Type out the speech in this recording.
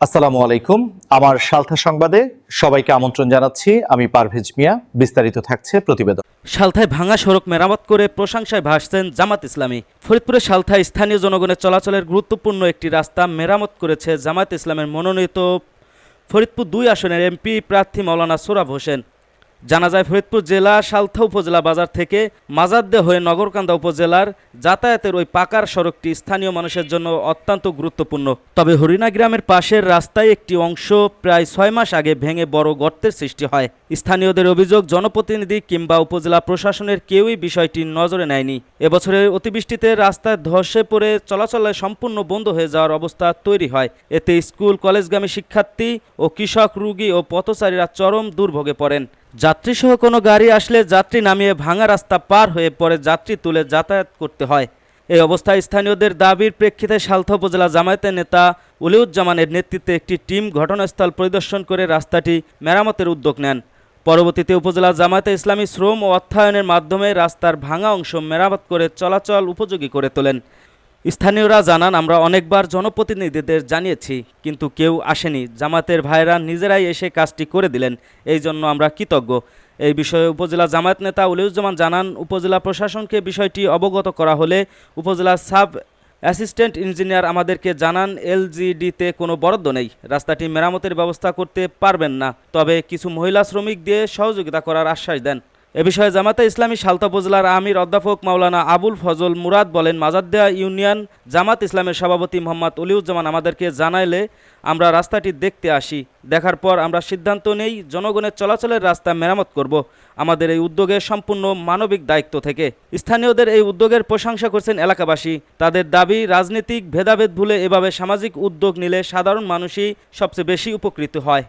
আসসালামু আলাইকুম। আমার সালথা সংবাদে সবাইকে আমন্ত্রণ জানাচ্ছি। আমি পারভেজ মিয়া। বিস্তারিত থাকছে প্রতিবেদন। সালথায় ভাঙা সড়ক মেরামত করে প্রশংসায় ভাসছেন জামাত ইসলামী। ফরিদপুরের সালথায় স্থানীয় জনগণের চলাচলের গুরুত্বপূর্ণ একটি রাস্তা মেরামত করেছে জামাত ইসলামের মনোনীত ফরিদপুর দুই আসনের এমপি প্রার্থী মৌলানা সোরাব হোসেন। জানা যায় ফরিদপুর জেলা সালথা উপজেলা বাজার থেকে মাজাদ্দে হয়ে নগরকান্দা উপজেলার যাতায়াতের ওই পাকার সড়কটি স্থানীয় মানুষের জন্য অত্যন্ত গুরুত্বপূর্ণ। তবে হরিণা গ্রামের পাশের রাস্তায় একটি অংশ প্রায় ছয় মাস আগে ভেঙে বড় গর্তের সৃষ্টি হয়। স্থানীয়দের অভিযোগ, জনপ্রতিনিধি কিংবা উপজেলা প্রশাসনের কেউই বিষয়টি নজরে নেয়নি। এবছরের অতিবৃষ্টিতে রাস্তায় ধসে পড়ে চলাচলে সম্পূর্ণ বন্ধ হয়ে যাওয়ার অবস্থা তৈরি হয়। এতে স্কুল, কলেজগামী শিক্ষার্থী ও কৃষক, রুগী ও পথচারীরা চরম দুর্ভোগে পড়েন। যাত্রীসহ কোনো গাড়ি আসলে যাত্রী নামিয়ে ভাঙা রাস্তা পার হয়ে পরে যাত্রী তুলে যাতায়াত করতে হয়। এই অবস্থায় স্থানীয়দের দাবির প্রেক্ষিতে সালথা উপজেলা জামায়াতের নেতা উলিউজ্জামানের নেতৃত্বে একটি টিম ঘটনাস্থল পরিদর্শন করে রাস্তাটি মেরামতের উদ্যোগ নেন। পরবর্তীতে উপজেলা জামায়াতে ইসলামী শ্রম ও অর্থায়নের মাধ্যমে রাস্তার ভাঙা অংশ মেরামত করে চলাচল উপযোগী করে তোলেন। স্থানীয়রা জানান, আমরা অনেকবার জনপ্রতিনিধিদের জানিয়েছি, কিন্তু কেউ আসেনি। জামাতের ভাইরা নিজেরাই এসে কাজটি করে দিলেন, এই জন্য আমরা কৃতজ্ঞ। এই বিষয়ে উপজেলা জামায়াত নেতা উলিউজ্জামান জানান, উপজেলা প্রশাসনকে বিষয়টি অবগত করা হলে উপজেলা সাব অ্যাসিস্ট্যান্ট ইঞ্জিনিয়ার আমাদেরকে জানান, এলজিডিতে কোনো বরাদ্দ নেই। রাস্তাটি মেরামতের ব্যবস্থা করতে পারবেন না, তবে কিছু মহিলা শ্রমিক দিয়ে সহযোগিতা করার আশ্বাস দেন। এ বিষয়ে জামাতে ইসলামী সালতা উপজেলার আমির অধ্যাপক মাওলানা আবুল ফজল মুরাদ বলেন, মাজাদ্দেয়া ইউনিয়ন জামাত ইসলামের সভাপতি মোহাম্মদ অলিউজ্জামান আমাদেরকে জানাইলে আমরা রাস্তাটি দেখতে আসি। দেখার পর আমরা সিদ্ধান্ত নেই, জনগণের চলাচলের রাস্তা মেরামত করব। আমাদের এই উদ্যোগের সম্পূর্ণ মানবিক দায়িত্ব থেকে। স্থানীয়দের এই উদ্যোগের প্রশংসা করছেন এলাকাবাসী। তাদের দাবি, রাজনৈতিক ভেদাভেদ ভুলে এভাবে সামাজিক উদ্যোগ নিলে সাধারণ মানুষই সবচেয়ে বেশি উপকৃত হয়।